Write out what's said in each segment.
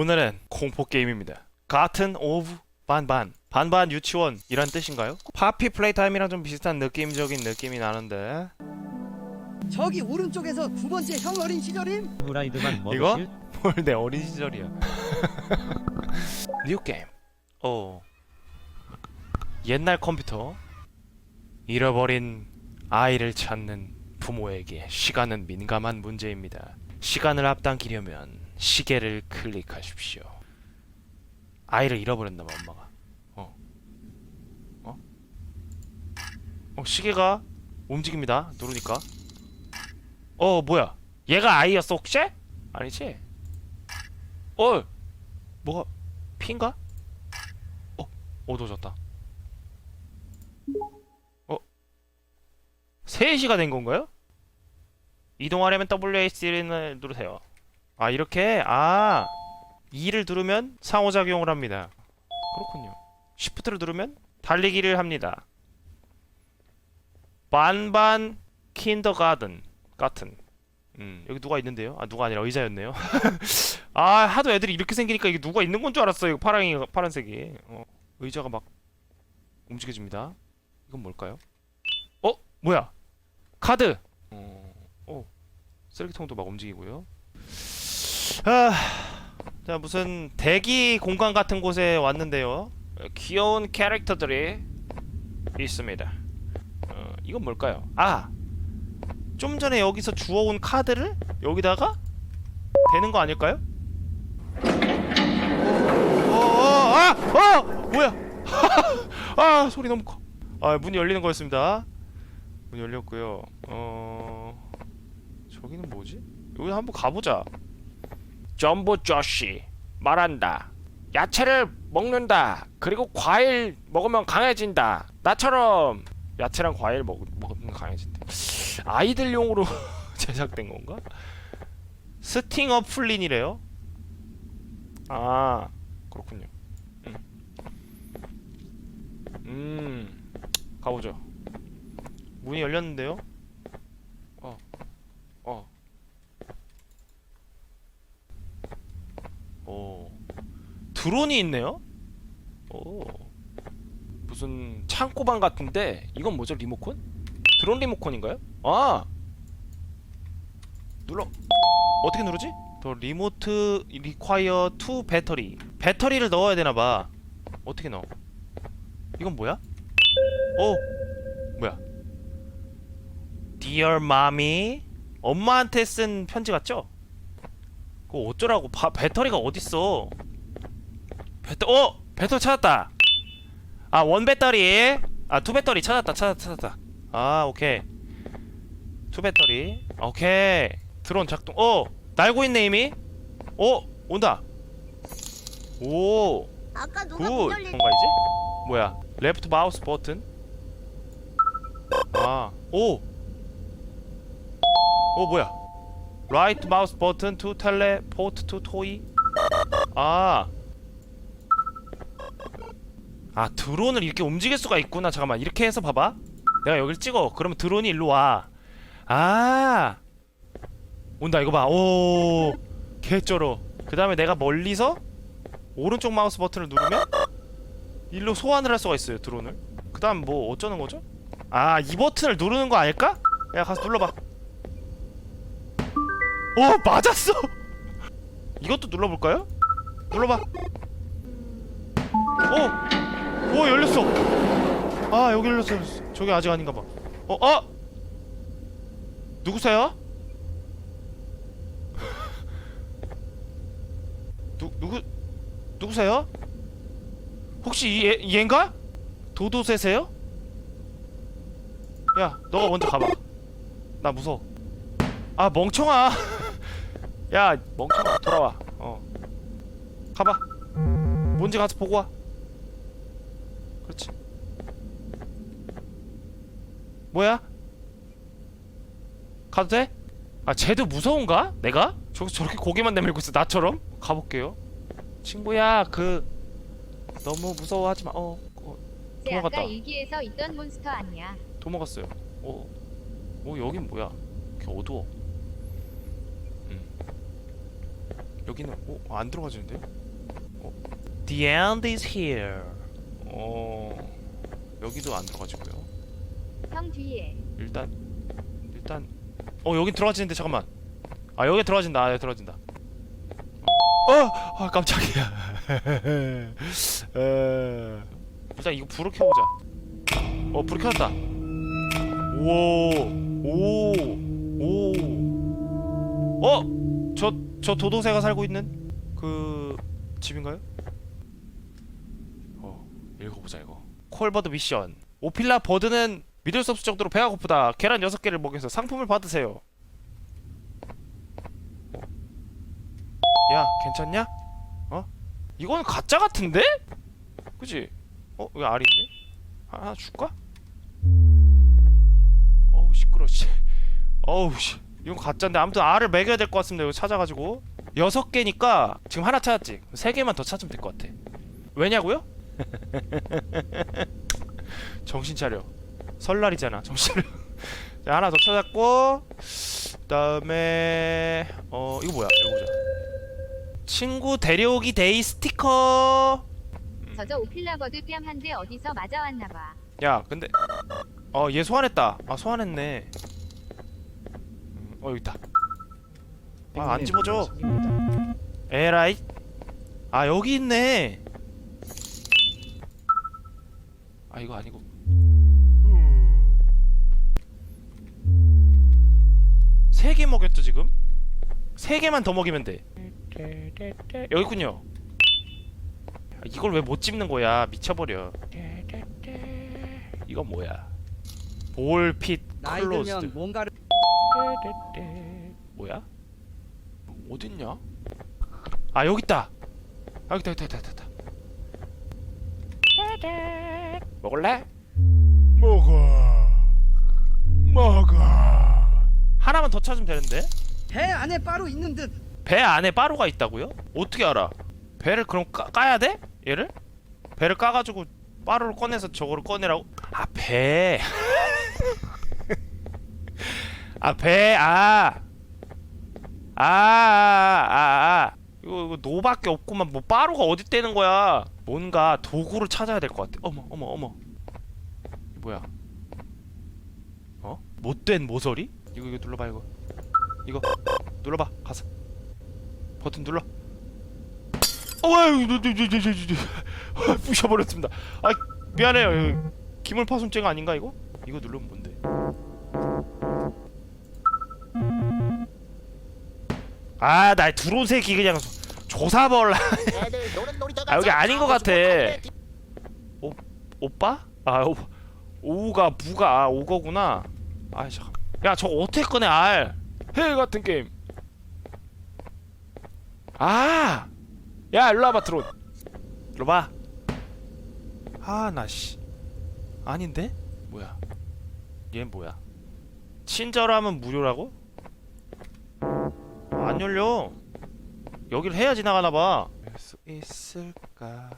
오늘은 공포 게임입니다. 같은 오브 반반 반반 유치원 이란 뜻인가요? 파피 플레이타임이랑 좀 비슷한 느낌적인 느낌이 나는데 저기 오른쪽에서 두 번째 형 어린 시절임? 후라이드만 이거? 먹으실 뭘 내 어린 시절이야. 뉴 게임. 오. 옛날 컴퓨터. 잃어버린 아이를 찾는 부모에게 시간은 민감한 문제입니다. 시간을 앞당기려면 시계를 클릭하십시오. 아이를 잃어버렸나 봐 엄마가. 어. 어? 어 시계가 움직입니다. 누르니까. 어 뭐야? 얘가 아이였어 혹시? 아니지? 어 뭐가 피인가? 어 어두워졌다. 어 3시가 된 건가요? 이동하려면 WASD를 누르세요. 아 이렇게 아 2를 누르면 상호작용을 합니다. 그렇군요. Shift를 누르면 달리기를 합니다. 반반 킨더가든 같은 음 여기 누가 있는데요? 아 누가 아니라 의자였네요. 아 하도 애들이 이렇게 생기니까 이게 누가 있는 건 줄 알았어요. 이거 파랑이 파란색이 어, 의자가 막 움직여집니다. 이건 뭘까요? 어 뭐야? 카드. 어, 어 쓰레기통도 막 움직이고요. 아, 자 무슨 대기 공간 같은 곳에 왔는데요. 어, 귀여운 캐릭터들이 있습니다. 어, 이건 뭘까요? 아, 좀 전에 여기서 주워온 카드를 여기다가 되는 거 아닐까요? 어, 어, 아, 어, 뭐야? 아, 소리 너무 커. 아, 문이 열리는 거였습니다. 문 열렸고요. 어, 저기는 뭐지? 여기 한번 가보자. 점보 저씨 말한다. 야채를 먹는다. 그리고 과일 먹으면 강해진다. 나처럼 야채랑 과일 먹, 먹으면 강해진대. 아이들용으로 제작된 건가? 스팅어 플린이래요. 아 그렇군요. 음, 음 가보죠. 문이 열렸는데요. 어, 어, 오, 드론이 있네요. 오, 무슨 창고방 같은데 이건 뭐죠 리모컨? 드론 리모컨인가요? 아 눌러 어떻게 누르지? 더 리모트 리콰이어 투 배터리 배터리를 넣어야 되나 봐 어떻게 넣어? 이건 뭐야? 어 뭐야? Dear mommy 엄마한테 쓴 편지 같죠? 그거 어쩌라고 바, 배터리가 어딨어 배터 어? 배터리 찾았다. 아원 배터리. 아투 배터리 찾았다 찾았다 찾았다. 아 오케이. 투 배터리. 오케이. 드론 작동 어? 날고 있네 이미? 어? 온다. 오굿 아까 누가 뭔가 문 이제? 뭐야? 레프트 마우스 버튼? 아오오 뭐야? 라이트 마우스 버튼 투 텔레포트 투 토이? 아 아 드론을 이렇게 움직일 수가 있구나. 잠깐만 이렇게 해서 봐봐. 내가 여기를 찍어. 그러면 드론이 일로 와아! 온다 이거 봐오! 개쩔어. 그 다음에 내가 멀리서 오른쪽 마우스 버튼을 누르면 일로 소환을 할 수가 있어요 드론을. 그 다음 뭐 어쩌는 거죠? 아 이 버튼을 누르는 거 아닐까? 야 가서 눌러봐. 오 맞았어! 이것도 눌러볼까요? 눌러봐. 오! 오 열렸어 아 여기 열렸어. 저기 아직 아닌가 봐 어? 어? 누구세요? 누, 누구 누구세요? 혹시 이, 얘, 얘인가? 도도새세요? 야 너가 먼저 가봐 나 무서워 아 멍청아 야 멍청아 돌아와 어 가봐 뭔지 가서 보고 와 그렇지 뭐야? 가도 돼? 아 쟤도 무서운가? 내가? 저기서 저렇게 고개만 내밀고 있어 나처럼? 가볼게요 친구야 그 너무 무서워하지 마 어, 어 쟤 도망갔다. 아까 일기에서 있던 몬스터 아니야. 도망갔어요 어, 어 여긴 뭐야 이렇게 어두워 음. 여기는 어, 안 들어가지는데요? 어. The end is here. 어. 여기도 안 들어가지고요. 형 뒤에. 일단 일단 어 여기 들어가지는데 잠깐만. 아 여기 들어가진다. 아 여기 들어가진다. 어, 아 깜짝이야. 에... 일단 이거 불을 켜보자. 어불 켜졌다. 오, 오, 오. 어, 저 저 도도새가 살고 있는 그 집인가요? 어, 읽어보자 이거. 콜버드 미션. 오필라 버드는 믿을 수 없을 정도로 배가 고프다. 계란 6개를 먹여서 상품을 받으세요. 야, 괜찮냐? 어? 이건 가짜 같은데? 그지? 어, 여기 알이 있네? 하나 줄까? 어우, 시끄러, 씨. 어우, 씨. 이건 가짜인데 아무튼 알을 먹여야 될 것 같습니다. 이거 찾아가지고. 여섯 개니까 지금 하나 찾았지? 세 개만 더 찾으면 될 것 같아. 왜냐고요? 정신 차려. 설날이잖아. 정신 차려. 자, 하나 더 찾았고 그다음에 어 이거 뭐야? 이거 보자. 친구 데려오기 데이 스티커. 저저 오필라버드 뺨 한 대 어디서 맞아왔나 봐. 야, 근데 어 얘 소환했다. 아 소환했네. 음, 어 여기 있다. 아 안 집어줘. 에라이. 아 여기 있네. 아 이거 아니고. 세 개 먹였죠 지금? 세 개만 더 먹이면 돼. 여기 있군요. 아, 이걸 왜 못 집는 거야? 미쳐버려. 이건 뭐야? 볼핏 나이 클로즈드. 들면 뭔가를 뭐야? 어딨냐? 아 여기 있다. 아, 여기 있다 여기 있다 여기 있다. 여기 있다. 먹을래? 먹어. 먹어. 하나만 더 찾으면 되는데? 배 안에 바로 있는 듯 배 안에 빠루가 있다고요? 어떻게 알아? 배를 그럼 까, 까야 돼? 얘를? 배를 까가지고 빠루를 꺼내서 저거를 꺼내라고? 아 배. 아 배. 아. 아, 아, 아, 아. 이거, 이거 노밖에 없구만. 뭐 빠루가 어디 떼는 거야? 뭔가 도구를 찾아야 될 것 같아. 어머, 어머, 어머. 뭐야? 어? 못된 모서리? 이거 이거 눌러봐 이거. 이거 눌러봐. 가서. 버튼 눌러. 어유, 부셔버렸습니다. 아 미안해요. 이거 기물 파손죄가 아닌가 이거? 이거 누르면 뭔데? 아, 나 두로색이 그냥 조사벌라. 아 여기 아닌 것 같아. 오 오빠? 아 오, 오가 부가 아, 오거구나. 아 잠깐. 야 저거 어떻게 꺼내 알? 해 같은 게임. 아! 야, 일로 와봐, 드론. 일로 봐. 아, 나 씨. 아닌데? 뭐야? 얘는 뭐야? 친절하면 무료라고? 안 열려. 여기를 해야 지나가나 봐. 할수 있을까? 야,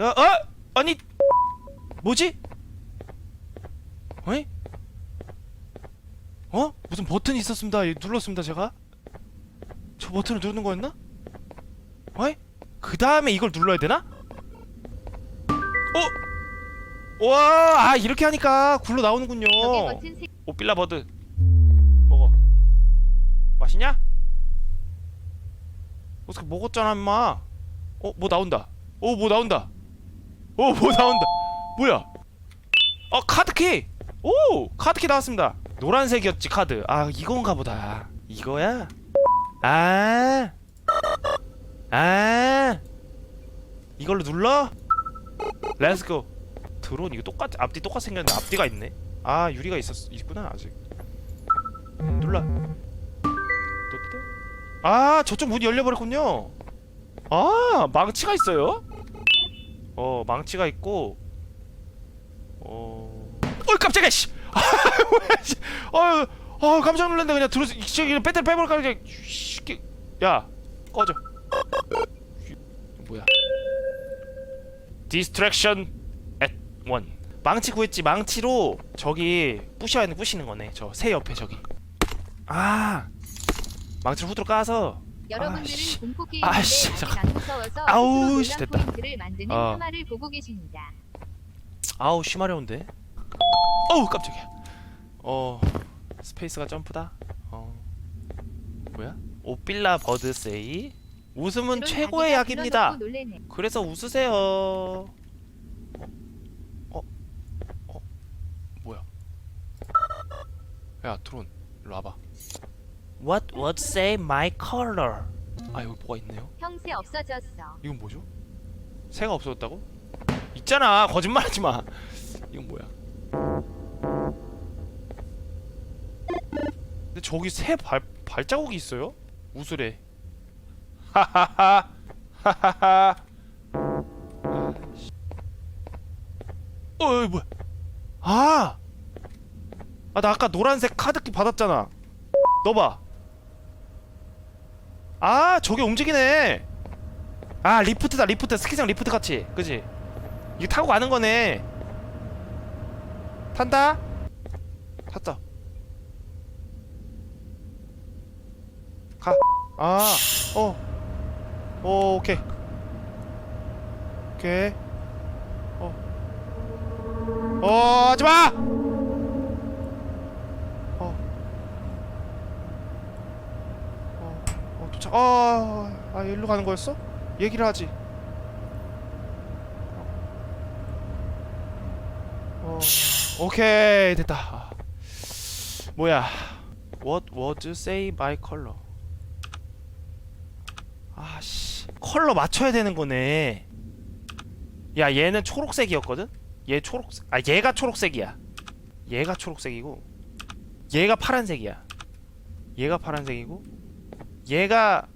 어? 아니 뭐지? 어이? 어? 무슨 버튼이 있었습니다. 예, 눌렀습니다, 제가. 저 버튼을 누르는 거였나? 어이? 그 다음에 이걸 눌러야 되나? 어? 와, 아 이렇게 하니까 굴러 나오는군요. 저게 버튼 세 오빌라 버드 먹어. 맛있냐? 어떻게 먹었잖아, 임마. 어, 뭐 나온다. 어, 뭐 나온다. 어, 뭐 나온다. 뭐야? 어, 카드키. 오, 카드키 나왔습니다. 노란색이었지 카드. 아, 이건가 보다. 이거야? 아, 아, 이걸로 눌러? 렛츠고. 드론 이거 똑같 앞뒤 똑같이 생겼는데 앞뒤가 있네. 아 유리가 있었 있구나 아직. 눌러. 아 저쪽 문이 열려버렸군요. 아 망치가 있어요? 어 망치가 있고. 어. 어 깜짝이야 씨. 씨. 어. 어 깜짝 놀랐네 그냥 들어 저기 배터리 빼버릴까 그냥 쉽게 야 꺼져 뭐야 디스트랙션 one 망치 구했지 망치로 저기 부셔야 하는 부시는 거네 저 새 옆에 저기 아 망치를 후드로 까서 여러분들은 공포 게임인데 나는 무서워서 아우 씨 됐다. 포인트를 어. 보고 계십니다. 아우 심하려운데? 어우 깜짝이야. 어 스페이스가 점프다? 어. 뭐야? 오빌라 버드세이? 웃음은 최고의 약입니다. 그래서 웃으세요. 어? 어? 어? 뭐야? 야 드론 일로 와봐. What would say my color? 아 여기 뭐가 있네요. 형새 없어졌어. 이건 뭐죠? 새가 없어졌다고? 있잖아 거짓말하지 마. 이건 뭐야? 근데 저기 새 발, 발자국이 있어요? 우슬에. 하하하. 하하하. 어이 뭐야? 아! 아 나 아까 노란색 카드키 받았잖아. 넣어봐. 아 저게 움직이네. 아 리프트다 리프트. 스키장 리프트 같이. 그지? 이거 타고 가는 거네. 탄다? 탔다. 가아어. 오, 어, 오케이. 오케이. 어어. 어, 어 하지마! 아, 아 일로 가는 거였어? 얘기를 하지. 어, 오케이 됐다. 뭐야? What was say my color? 아씨 컬러 맞춰야 되는 거네. 야 얘는 초록색이었거든. 얘 초록색. 아 얘가 초록색이야. 얘가 초록색이고 얘가 파란색이야. 얘가 파란색이고 얘가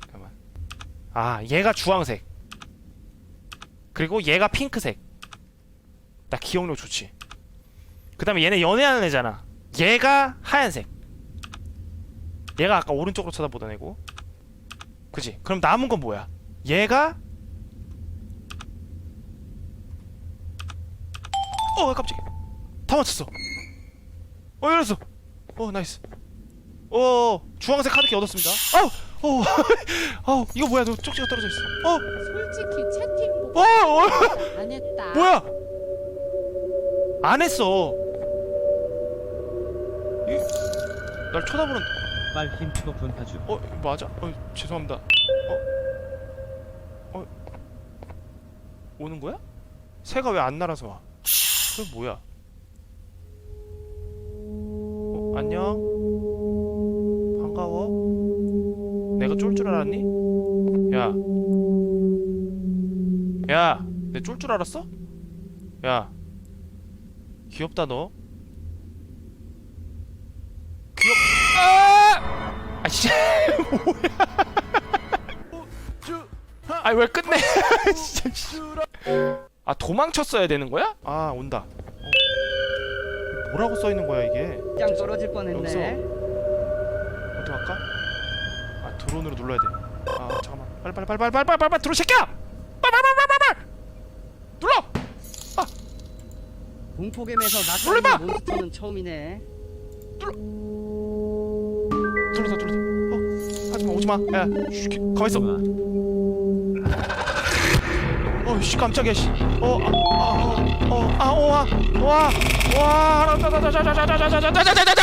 잠깐만. 아 얘가 주황색. 그리고 얘가 핑크색. 나 기억력 좋지. 그 다음에 얘네 연애하는 애잖아. 얘가 하얀색. 얘가 아까 오른쪽으로 쳐다보던 애고. 그지? 그럼 남은 건 뭐야? 얘가 어 깜짝이야. 다 맞췄어. 어 열었어. 어 나이스. 어, 어, 어 주황색 카드키 얻었습니다. 어, 어, 어 이거 뭐야? 너 쪽지가 떨어져 있어. 어, 솔직히 채팅 어, 어 안 했다. 뭐야? 안 했어. 날 쳐다보는. 빨힘초 분파주. 어 맞아? 어 죄송합니다. 어, 어 오는 거야? 새가 왜 안 날아서 와? 그 뭐야? 어, 안녕. 반가워? 내가 쫄 줄 알았니? 야. 야, 내 쫄 줄 알았어? 야. 귀엽다 너. 귀엽. 아! 아 진짜 뭐야? 아니 왜 끝내? 진짜. 아 도망쳤어야 되는 거야? 아 온다. 어. 뭐라고 써 있는 거야 이게? 짱 떨어질 뻔했네. 여기서 드론으로 할까? 아 드론으로 눌러야 돼. 아 잠깐만. 빨리 빨리 빨리 빨리 빨리 빨리 드론 새끼야! 빨리 빨리 빨리 빨리 눌러! 아 공포겜에서 나타난 몬스터는 처음이네. 눌러서 눌러서. 어 하지마 오지마. 야 쉬, 가만 있어. 어씨 깜짝이야 씨. 어아어아어와와와자자자자자자자자자자자.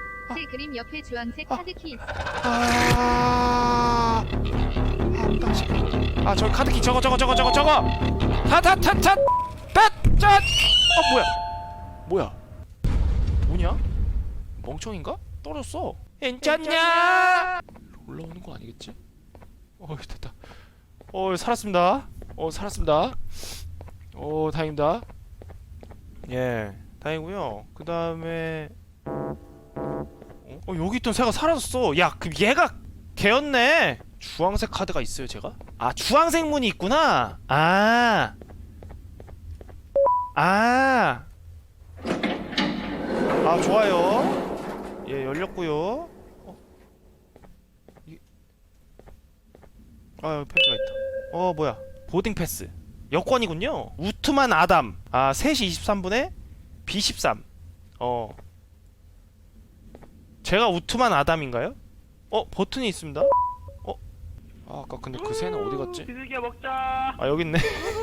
그림 옆에 주황색 카드키 있어. 아, 아, 씨. 아, 저 카드키 저거 저거 저거 저거 저거. 타타타타 타타. 어 뭐야? 뭐야? 뭐냐? 멍청인가? 떨어졌어. 괜찮냐? 올라오는 거 아니겠지? 어 됐다. 어 살았습니다. 어 살았습니다. 어 다행입니다. 예, 다행이고요. 그 다음에 어 여기 있던 새가 사라졌어. 야, 그럼 얘가 개였네. 주황색 카드가 있어요 제가? 아 주황색 문이 있구나. 아. 아. 아 좋아요. 예 열렸고요. 어. 이... 아 펜트가 있다. 어 뭐야? 보딩 패스. 여권이군요. 우트만 아담. 아 3시 23분에 B13 어 제가 우트만 아담인가요? 어 버튼이 있습니다 어? 아 아까 근데 그 새는 어디 갔지? 비둘기야 먹자. 아 여기 있네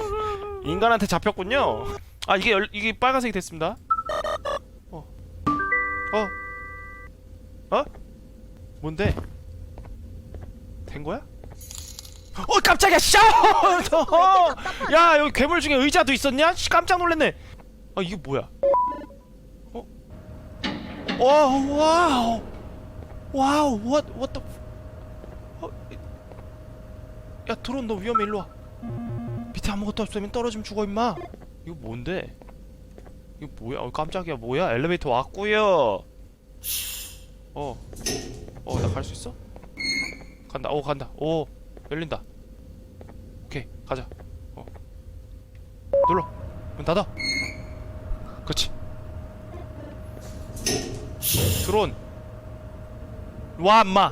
인간한테 잡혔군요 아 이게 열, 이게 빨간색이 됐습니다 어 어? 어? 뭔데? 된 거야? 어 깜짝이야 샤! 야 여기 괴물 중에 의자도 있었냐? 씨, 깜짝 놀랐네 아 이게 뭐야 어? 와 와우 와우 what what the 어? 야 드론 너 위험해. 일로 와. 밑에 아무것도 없으면 떨어지면 죽어 임마. 이거 뭔데? 이거 뭐야? 어 깜짝이야. 뭐야? 엘리베이터 왔구요. 어 어 나 갈 수 있어? 간다. 오 간다. 오 열린다. 오케이 가자. 어. 눌러. 문 닫아 그렇지 드론 와 임마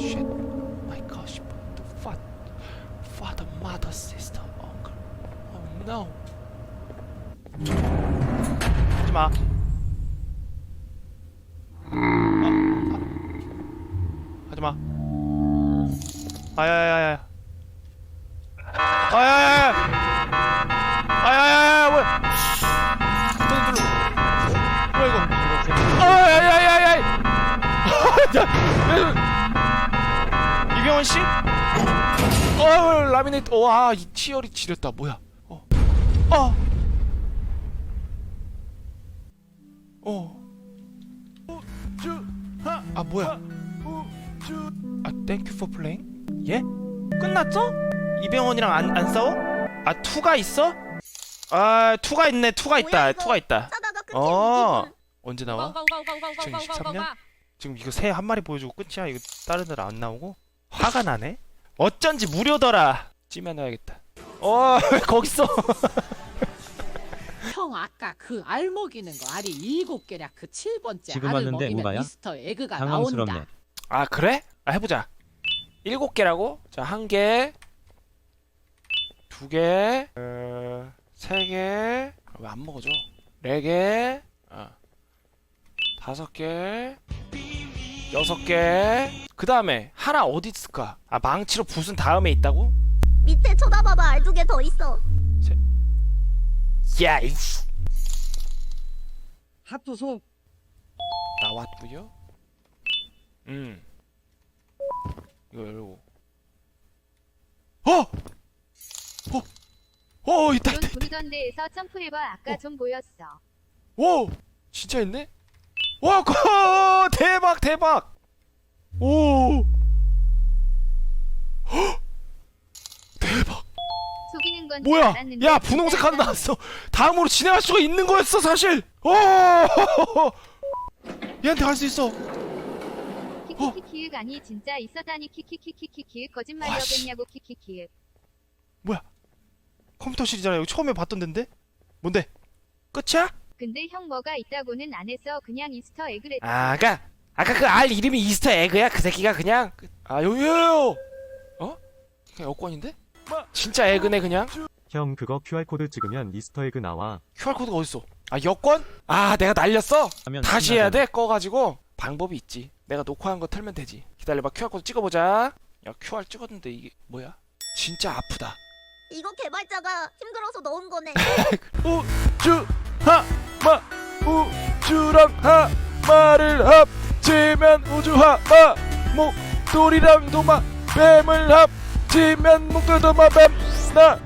쉣 my gosh the fuck father mother sister uncle oh no 하지마 아, 아. 하지마 아야야야야 아야야야 아야야야 이병헌 씨? 어 라미네이트 와이 치열이 지렸다 뭐야 어 어. 어. 아 뭐야? 아 땡큐 포 플레잉? 예? 끝났어? 이병헌이랑 안, 안 싸워? 아 투가 있어? 아 투가 있네 투가 있다 투가 있다 어 언제 나와? 지금 23년? 지금 이거 새 한 마리 보여주고 끝이야 이거 다른 데는 안 나오고? 화가 나네? 어쩐지 무료더라 찜해놔야겠다 어 거기 있어 형 아까 그 알 먹이는 거 알이 일곱 개라 그 7번째 지금 알을 왔는데 먹이면 뭐가야? 미스터 에그가 당황스럽네. 나온다. 아 그래? 아 해보자 일곱 개라고? 자 한 개, 두 개, 어, 세 개, 왜 안 먹어져? 네 개, 어, 다섯 개, 여섯 개. 그 다음에 하나 어디 있을까? 아 망치로 부순 다음에 있다고? 밑에 쳐다봐봐 알두 개 더 있어 야 이씨 합도소 나왔고요. 음 이거 열고. 어! 어! 어 있다 돈 있다 있다. 부르던 데에서 점프해봐 아까 어. 좀 보였어. 오 진짜 있네 와 고! 대박 대박. 오. 헉! 대박. 속이는 건줄 뭐야? 알았는데 야 분홍색 카드 나왔어. 다음으로 진행할 수가 있는 거였어 사실. 오. 얘한테 갈 수 있어. 키키키키윽 아니 진짜 있었다니. 키키키키키키윽 와, 씨. 거짓말이었겠냐고. 키키키윽. 컴퓨터실이잖아. 여기 처음에 봤던 데인데? 뭔데? 끝이야? 근데 형 뭐가 있다고는 안 했어 그냥 이스터 에그랬. 아 까 아까 그 알 이름이 이스터 에그야 그 새끼가 그냥 아 여기요 어? 그냥 여권인데? 진짜 에그네 그냥 형 그거 QR코드 찍으면 이스터에그 나와 QR코드가 어딨어? 아 여권? 아 내가 날렸어? 하면 다시 해야. 돼? 꺼가지고 방법이 있지 내가 녹화한 거 틀면 되지 기다려봐 QR코드 찍어보자 야 QR 찍었는데 이게 뭐야? 진짜 아프다 이거 개발자가 힘들어서 넣은 거네 우주 하마 우주랑 하마를 합치면 우주 하마 목돌이랑 도마 뱀을 합치면 목돌 도마 뱀나